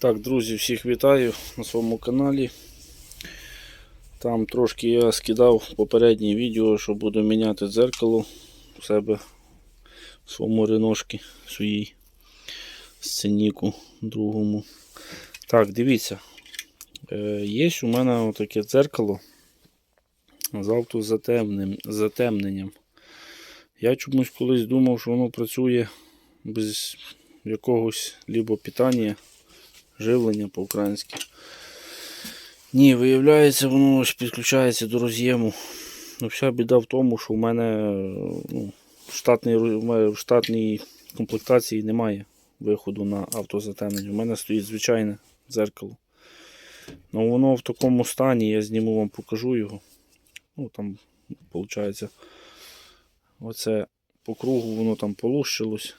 Так, друзі, всіх вітаю на своєму каналі. Там трошки я скидав попереднє відео, що буду міняти дзеркало у себе в своєму реношки своїй сценіку другому. Так, дивіться. Е, є у мене таке дзеркало з автозатемненням. затемненням. Я чомусь колись думав, що воно працює без якогось либо питання живлення по-українськи. Ні, виявляється, воно ось підключається до роз'єму. Ну, вся біда в тому, що в мене ну, в, штатній, в штатній комплектації немає виходу на автозатемнення. У мене стоїть звичайне дзеркало. Ну воно в такому стані, я зніму вам покажу його. Ну там, виходить, оце по кругу воно там полущилось.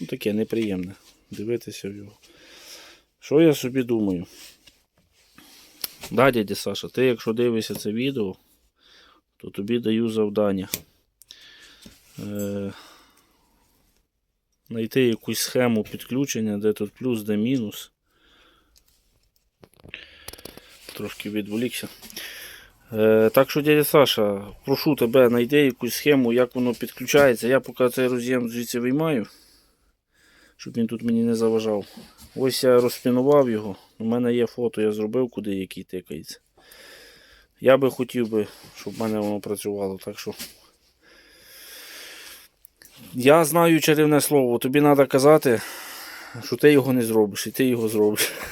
Ну таке неприємне дивитися в його. Що я собі думаю? Да, дядя Саша, ти якщо дивишся це відео, то тобі даю завдання. Е, Знайти якусь схему підключення, де тут плюс, де мінус. Трошки відволікся. Е, так що, дядя Саша, прошу тебе, знайди якусь схему, як воно підключається. Я поки цей роз'єм звідси виймаю, щоб він тут мені не заважав. Ось я розпінував його. У мене є фото, я зробив, куди який тикається. Я би хотів би, щоб в мене воно працювало. Так що. Я знаю чарівне слово. Тобі треба казати, що ти його не зробиш, і ти його зробиш.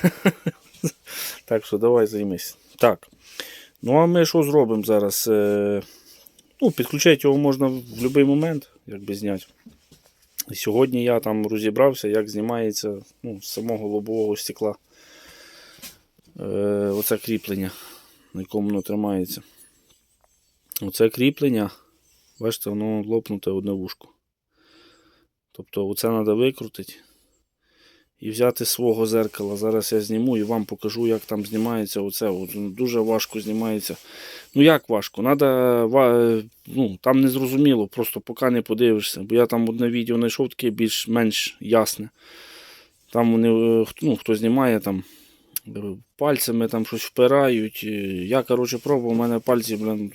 Так що давай займись. Так. Ну а ми що зробимо зараз? Е, Ну, Підключати його можна в будь-який момент, якби зняти. Сьогодні я там розібрався, як знімається ну, з самого лобового стекла е, оце кріплення, на якому воно тримається. Оце кріплення, бачите, воно лопнуте одне вушко. Тобто оце треба викрутити і взяти свого зеркала. Зараз я зніму і вам покажу, як там знімається оце. Ну, дуже важко знімається. Ну як важко? Надо, ну, там не зрозуміло, просто поки не подивишся. Бо я там одне відео знайшов таке більш-менш ясне. Там вони, е, ну, хто знімає там. е, Пальцями там щось впирають. Я, коротше, пробував, у мене пальці, блин,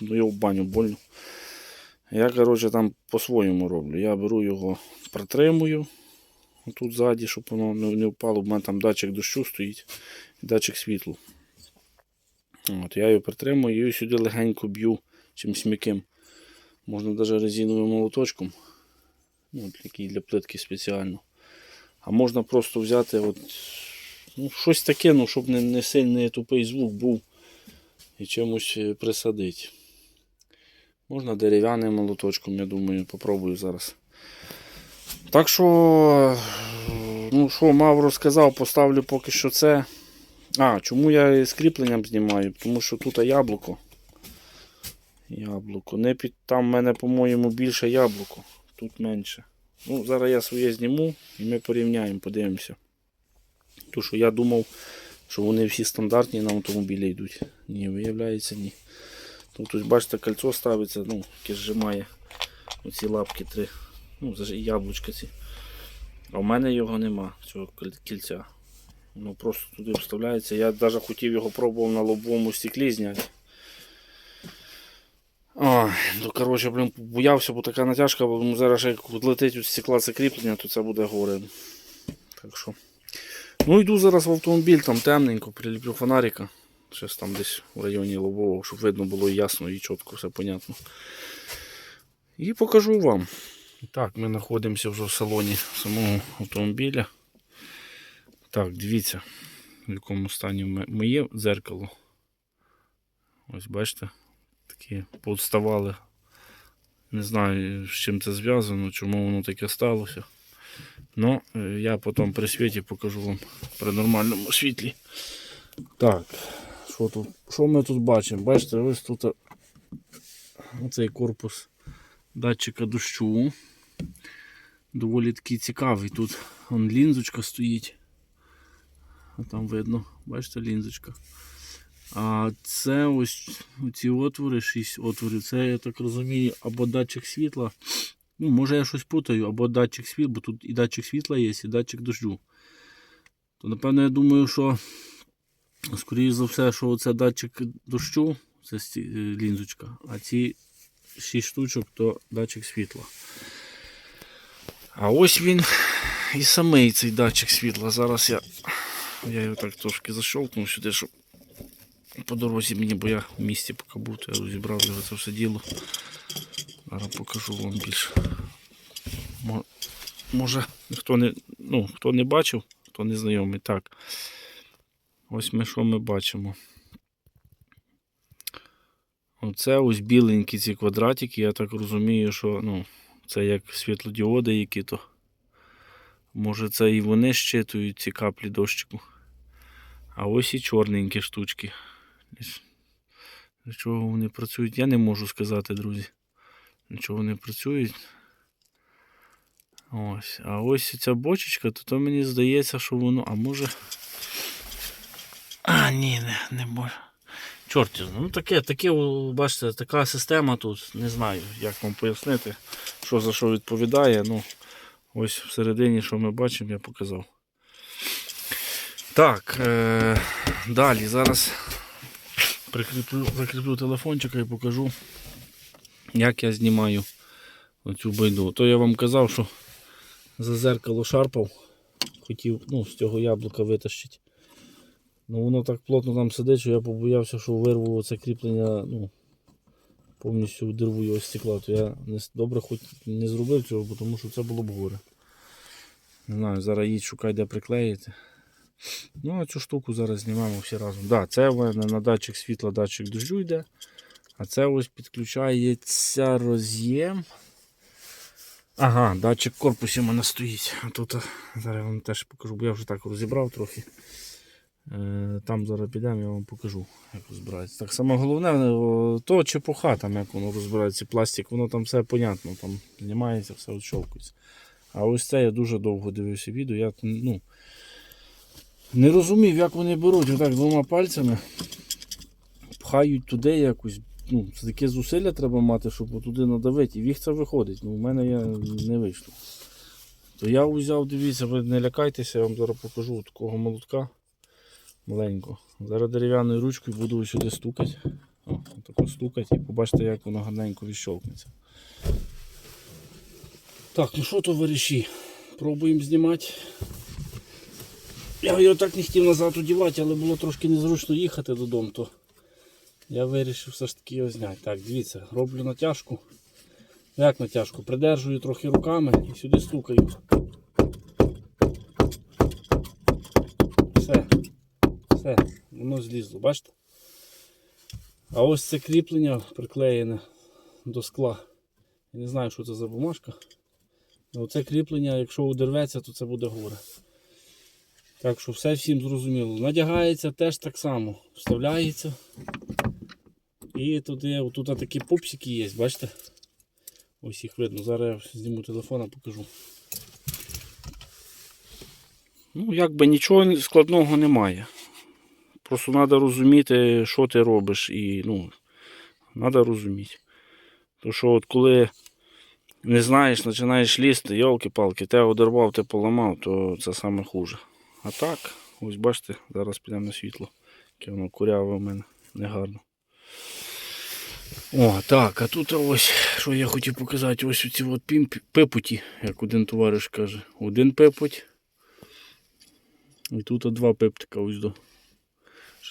ну його в баню больно. Я, коротше, там по-своєму роблю. Я беру його, притримую тут ззаді, щоб воно не, впало. У мене там датчик дощу стоїть датчик світлу. От, Я його притримую і сюди легенько б'ю чимось м'яким. Можна навіть резиновим молоточком. Ну, от, який для плитки спеціально. А можна просто взяти от, ну, щось таке, ну, щоб не, не сильний тупий звук був і чимось е, присадити. Можна дерев'яним молоточком, я думаю, попробую зараз. Так що, ну що, мав розказав, поставлю поки що це. А, чому я з кріпленням знімаю? Тому що тут яблуко. Яблуко. Не під... Там в мене, по-моєму, більше яблуко, тут менше. Ну, Зараз я своє зніму і ми порівняємо, подивимося. Тому що я думав, що вони всі стандартні на автомобілі йдуть. Ні, виявляється, ні. Тут ось бачите, кольцо ставиться, ну, яке зжимає оці лапки три. Ну, яблучка ці. А в мене його нема, цього кільця. Воно просто туди вставляється. Я навіть хотів його пробував на лобовому стеклі зняти. Ой, ну коротше, блін, боявся, бо така натяжка, бо ну, зараз як летить від стекла це кріплення, то це буде горе. Так що. Ну йду зараз в автомобіль, там темненько, приліплю фонарика. Щось там десь в районі лобового, щоб видно було ясно і чітко, все понятно. І покажу вам. Так, ми знаходимося вже в салоні самого автомобіля. Так, дивіться, в якому стані моє дзеркало. Ось бачите, такі повставали. Не знаю, з чим це зв'язано, чому воно таке сталося. Ну, е, я потім при світі покажу вам при нормальному світлі. Так, що тут? Що ми тут бачимо? Бачите, ось тут е, оцей корпус датчика дощу. Доволі такий цікавий. Тут он лінзочка стоїть. А там видно, бачите, лінзочка. А це ось ці отвори, 6 отворів, це я так розумію, або датчик світла. Ну, може я щось путаю, або датчик світла, бо тут і датчик світла є, і датчик дощу. то напевно я думаю, що скоріш за все, що це датчик дощу, це е, лінзочка, а ці 6 штучок то датчик світла. А ось він і самий цей датчик світла. Зараз я, я його так трошки защолкнув сюди, щоб по дорозі мені, бо я в місті поки то я розібрав його це все діло. Зараз покажу вам більше. Може, хто не, ну, хто не бачив, хто не знайомий. Так. Ось ми що ми бачимо. Оце ось біленькі ці квадратики, я так розумію, що ну, це як світлодіоди які то. Може це і вони щитують ці каплі дощику. А ось і чорненькі штучки. Для чого вони працюють, я не можу сказати, друзі. Для чого вони працюють. Ось. А ось ця бочечка, то, то мені здається, що воно. А може. А, ні, не, не може. Чорт, ну таке, таке, бачите, така система тут. Не знаю, як вам пояснити, що за що відповідає. Ну, ось всередині, що ми бачимо, я показав. Так, е- далі зараз прикріплю, закріплю телефончика і покажу, як я знімаю оцю байду. То я вам казав, що за зеркало шарпав, хотів ну, з цього яблука витащити. Ну воно так плотно там сидить, що я побоявся, що вирву це кріплення, ну, повністю дирву його стекла. То я не, добре хоч не зробив цього, бо тому що це було б горе. Не знаю, зараз їдь шукай, де приклеїти. Ну, а цю штуку зараз знімаємо всі разом. Так, да, це в мене на датчик світла, датчик дощу йде. А це ось підключається роз'єм. Ага, датчик в корпусі в мене стоїть. А тут зараз я вам теж покажу, бо я вже так розібрав трохи. Е, Там зараз підемо, я вам покажу, як розбирається. Так саме головне, то чепуха, там, як воно розбирається, пластик, воно там все понятно, там знімається, все відщовкується. А ось це я дуже довго дивився відео. Я ну, не розумів, як вони беруть отак двома пальцями, пхають туди якось. Ну, це таке зусилля треба мати, щоб туди надавити. І їх виходить. Ну, у мене я не вийшло. То я взяв, дивіться, ви не лякайтеся, я вам зараз покажу такого молотка маленького. Зараз дерев'яною ручкою буду сюди стукати. О, тако стукати і побачите, як воно гарненько відщолкнеться. Так, ну що то виріші? Пробуємо знімати. Я його так не хотів назад одівати, але було трошки незручно їхати додому, то я вирішив все ж таки його зняти. Так, дивіться, роблю натяжку. Як натяжку? Придержую трохи руками і сюди стукаю. Все. Все, воно злізло, бачите? А ось це кріплення приклеєне до скла. Я не знаю, що це за бумажка. Але це кріплення, якщо удерветься, то це буде горе. Так що все всім зрозуміло. Надягається теж так само. Вставляється. І туди, отут такі пупсики є, бачите? Ось їх видно. Зараз я зніму телефон, і покажу. Ну, якби нічого складного немає. Просто треба розуміти, що ти робиш. І, ну, треба розуміти. То що от коли не знаєш, починаєш лізти, йолки-палки, те одервав, те поламав, то це саме хуже. А так, ось бачите, зараз підемо на світло. Яке воно куряве в мене негарно. О, так, а тут ось, що я хотів показати, ось ці от пипуті, як один товариш каже. Один пипуть. І тут два пептика ось до.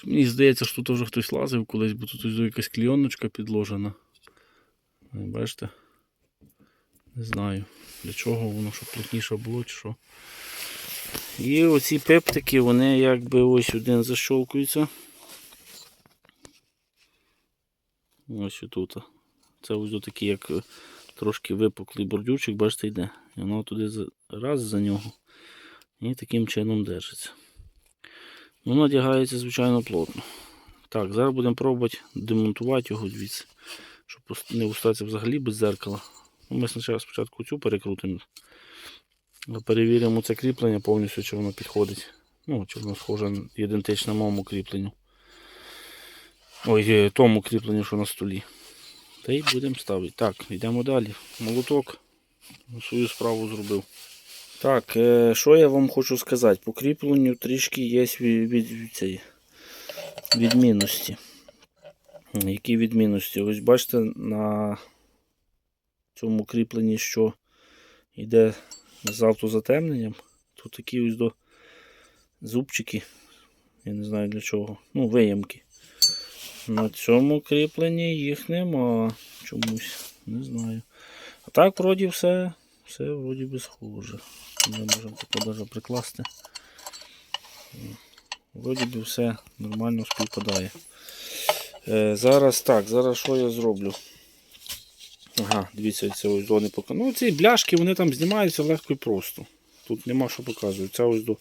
Мені здається, що тут вже хтось лазив колись, бо тут ось якась клійоночка підложена. Бачите? Не знаю, для чого воно, щоб плотніше було чи що. І оці пептики, вони якби ось один защолкується. Ось тут. Це ось до такий, як е, трошки випуклий бордюрчик, бачите, йде. І воно туди раз за нього. І таким чином держиться. Ну, надягається, звичайно, плотно. Так, зараз будемо пробувати демонтувати його звідси, щоб не остатися взагалі без зеркала. Ну, ми спочатку цю перекрутимо. Перевіримо це кріплення повністю, чи воно підходить. Ну, чи воно схоже ідентично моєму кріпленню. Ой, е, тому кріпленню, що на столі. Та й будемо ставити. Так, йдемо далі. Молоток свою справу зробив. Так, е, що я вам хочу сказати? По кріпленню трішки є від, від, цієї відмінності. Які відмінності? Ось бачите, на цьому кріпленні, що йде з автозатемненням. Тут такі ось до зубчики. Я не знаю для чого. Ну, виямки. На цьому кріпленні їх нема чомусь. Не знаю. А так, вроді, все, все вроді би схоже. Ми можемо таке навіть прикласти. Вроді би все нормально співпадає. Е, зараз так, зараз що я зроблю? Ага, дивіться, це ось зони поки. Ну, ці бляшки вони там знімаються легко і просто. Тут нема що показувати. Це ось до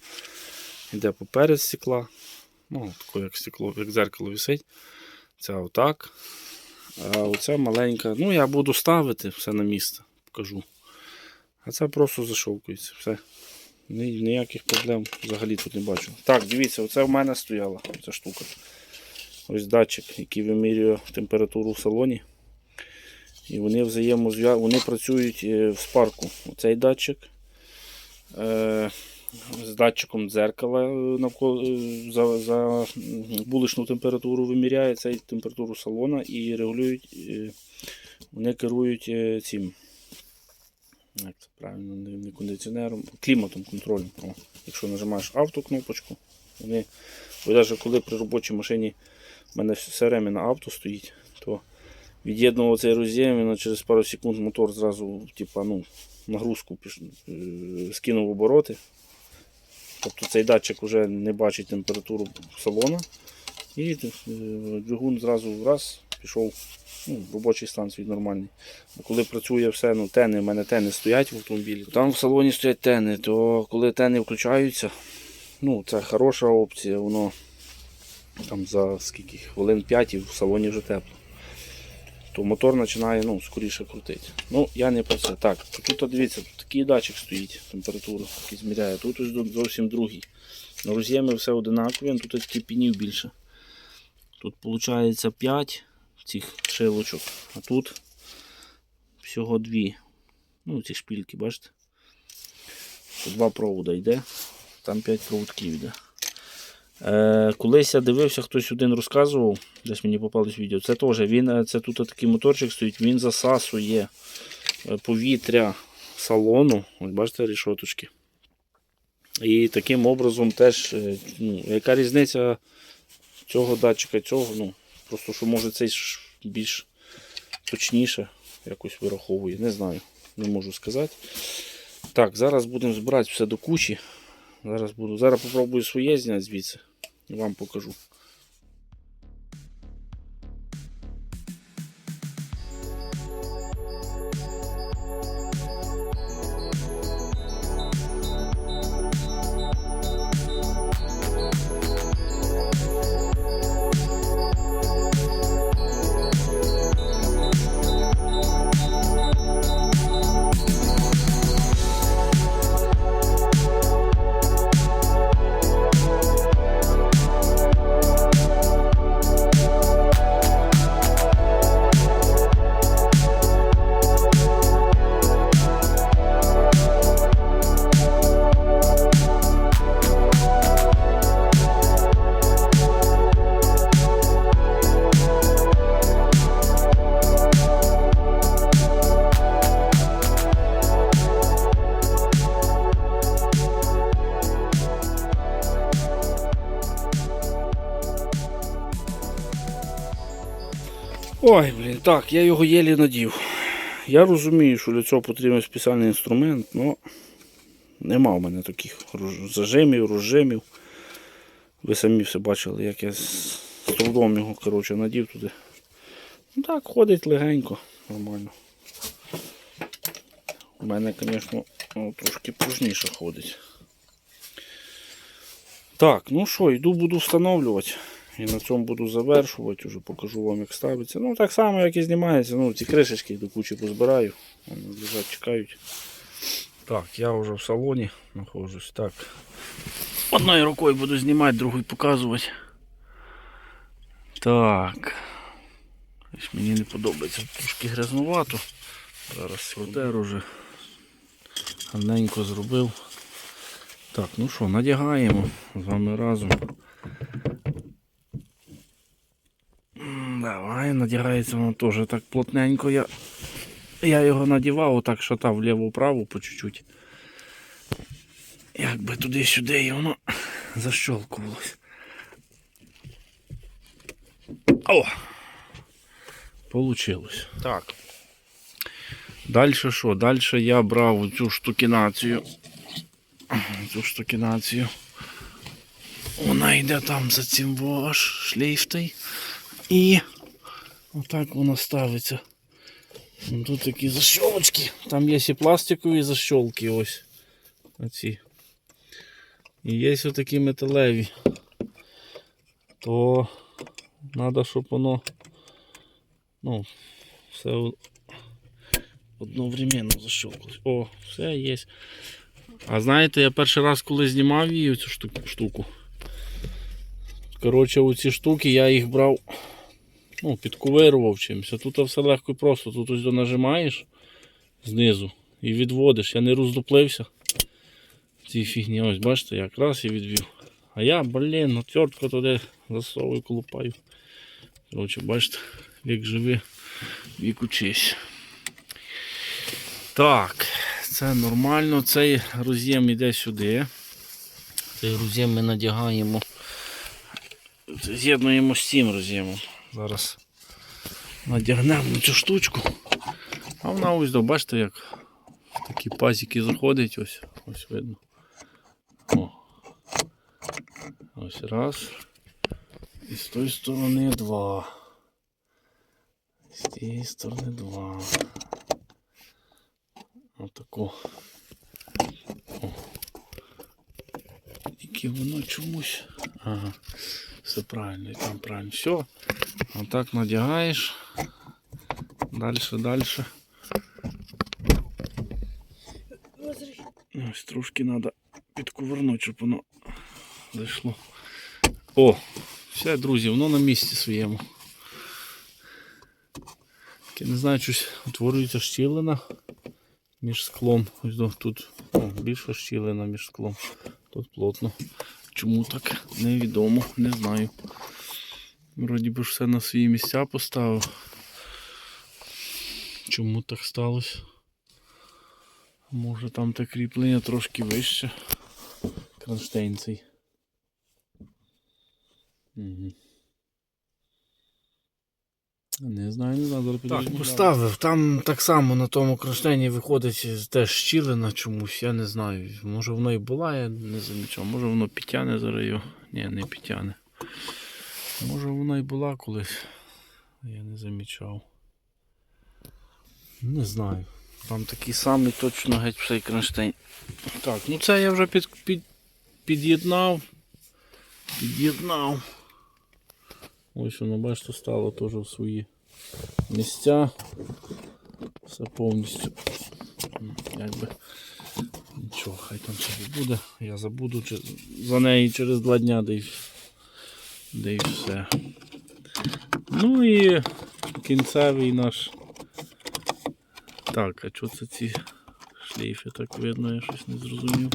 йде поперед стекла. Ну, таке як стекло, як зеркало висить. Це отак. А оця маленька. Ну, я буду ставити все на місце, покажу. А це просто зашовкується. Все. Ні- Ніяких проблем взагалі тут не бачу. Так, дивіться, оце в мене стояла ця штука. Ось датчик, який вимірює температуру в салоні. І вони взаємозв'я... вони працюють е, в спарку. Оцей датчик. Е... З датчиком дзеркала е, навколо е, за, за м, вуличну температуру виміряє цей температуру салона і регулюють, вони керують цим. Як це правильно, не не кондиціонером, кліматом контролем. Якщо нажимаєш автокнопочку, вони, бо навіть коли при робочій машині в мене все время на авто стоїть, то від'єднував цей роз'єм на через пару секунд мотор зразу типа, ну, нагрузку піш... е, скинув обороти. Тобто цей датчик вже не бачить температуру салона. І е, двигун зразу раз пішов ну, робочий стан свій нормальний. Бо коли працює все, ну тени, в мене тени стоять в автомобілі. Там в салоні стоять тени, то коли тени включаються, ну це хороша опція, воно там за скільки хвилин 5 і в салоні вже тепло. То мотор починає ну, скоріше крутити. Ну, я не про це. Так, тут дивіться, тут такий датчик стоїть, температуру, зміряє. Тут ось зовсім другий. На роз'ємі все одинакові, тут тільки пінів більше. Тут виходить 5 цих шилочок, а тут всього дві. Ну, ці шпильки, бачите? Два провода йде, там 5 проводків йде. Е, колись я дивився, хтось один розказував, десь мені попалось відео. Це теж він, е, це тут такий моторчик стоїть, він засасує е, повітря салону. Ось бачите рішоточки. І таким образом теж, е, ну, яка різниця цього датчика, цього, ну, просто що може цей більш точніше якось вираховує. Не знаю, не можу сказати. Так, зараз будемо збирати все до кучі. Зараз буду. Зараз попробую своє зняти звідси і вам покажу. Ой, блін, так, я його єлі надів. Я розумію, що для цього потрібен спеціальний інструмент, але нема в мене таких зажимів, розжимів. Ви самі все бачили, як я з трудом його коротше, надів туди. Ну так, ходить легенько, нормально. У мене, звісно, ну, трошки пружніше ходить. Так, ну що, йду буду встановлювати. І на цьому буду завершувати, вже покажу вам, як ставиться. Ну, так само, як і знімається. Ну, ці кришечки до кучі позбираю. Вони лежать, чекають. Так, я вже в салоні знаходжусь. Так. Одною рукою буду знімати, другою показувати. Так. Ось мені не подобається. Трошки грязнувато. Зараз протер уже. гарненько зробив. Так, ну що, надягаємо з вами разом. Давай, надягається воно теж так плотненько. Я, я його надівав, отак шатав вліво-вправо по чуть-чуть. Якби туди-сюди і воно защолкувалось. О! Получилось. Так. Далі що? Далі я брав цю штукінацію. Цю штукінацію. Вона йде там за цим ваш шлейф той. І отак вона ставиться. Ну, Тут такі защолочки. Там є і пластикові защолки ось. Оці. І є ось такі металеві. То треба, щоб воно ну, все одновременно защелкалось. О, все є. А знаєте, я перший раз, коли знімав її цю штуку. Коротше, оці штуки я їх брав, ну, підкувирував чимось. А тут все легко і просто. Тут ось нажимаєш знизу і відводиш. Я не роздуплився. в Цій фігні, ось бачите, як раз і відвів. А я, блін, отвертко туди засовую, колупаю. Коротше, бачите, як живи, вік учись. Так, це нормально. Цей роз'єм іде сюди. Цей роз'єм ми надягаємо. З'єднуємо з цим роз'ємом. Зараз надягнемо цю штучку. А вона ось бачите, як в такі пазики заходить, ось, ось видно. О. Ось раз. І з тої сторони два. З тієї сторони два. Отако. О. Тільки воно чомусь. Ага. Все правильно, і там правильно. Все. Отак надягаєш. Далі, далі. Ось трошки треба підкувернути, щоб воно зайшло. О, все, друзі, воно на місці своєму. Я не знаю, щось утворюється щілина між склом. Ось тут о, більша щілина між склом. Тут плотно. Чому так? Невідомо, не знаю. Вроді би ж все на свої місця поставив. Чому так сталося? Може там те кріплення трошки вище. Кронштейн цей. Угу. Не знаю, не знаю, зараз Так, поставив. Там так само на тому кронштейні виходить теж щілина чомусь, я не знаю. Може воно і була, я не замічав. Може воно підтягне зараз його. Ні, не підтягне. Може вона і була колись. Я не замічав. Не знаю. Там такий самий точно геть цей кронштейн. Так, ну це я вже під, під, під'єднав. Під'єднав. Ось воно, бачите, стало теж в свої місця. Все повністю. Якби нічого, хай там собі буде. Я забуду за неї через два дня, де й, де й все. Ну і кінцевий наш. Так, а що це ці шлейфи так видно, я щось не зрозумів.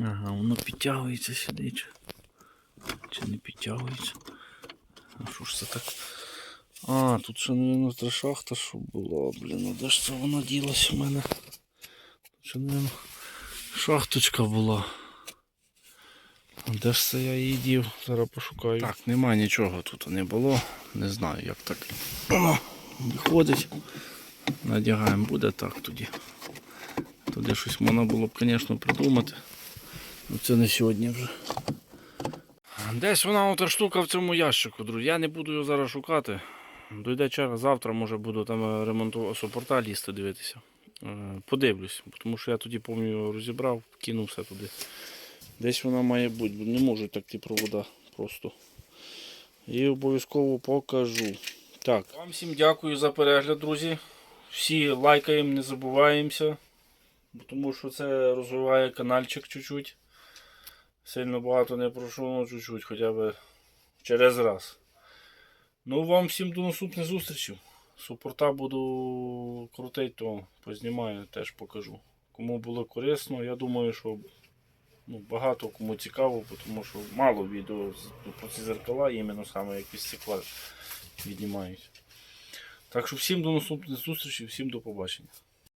Ага, воно підтягується сюди. Підтягується? А що ж це так? А, тут ще, мабуть, та шахта, що була, блін, а де ж це воно ділося в мене? Тут ще, мабуть, шахточка була. А де ж це я її дів? Зараз пошукаю. Так, нема нічого тут не було. Не знаю, як так воно виходить. Надягаємо, буде так тоді. Туди щось можна було б, звісно, придумати. Ну це не сьогодні вже. Десь вона ота штука в цьому ящику, друзі. Я не буду його зараз шукати. Дойде черга завтра, може буду там ремонтувати супорта лізти дивитися. Е, Подивлюсь, тому що я тоді пам'ятаю розібрав, кинув все туди. Десь вона має бути, не можуть так ті провода просто. І обов'язково покажу. Так. Вам всім дякую за перегляд, друзі. Всі лайкаємо, не забуваємося. Тому що це розвиває каналчик чуть-чуть. Сильно багато не прошу, але чуть-чуть, хоча б через раз. Ну, вам всім до наступних зустрічей. супорта буду крутити, то познімаю, теж покажу. Кому було корисно, я думаю, що ну, багато кому цікаво, тому що мало відео з- про ці зеркала, іменно саме як із стекла віднімають. Так що всім до наступних зустрічей, всім до побачення.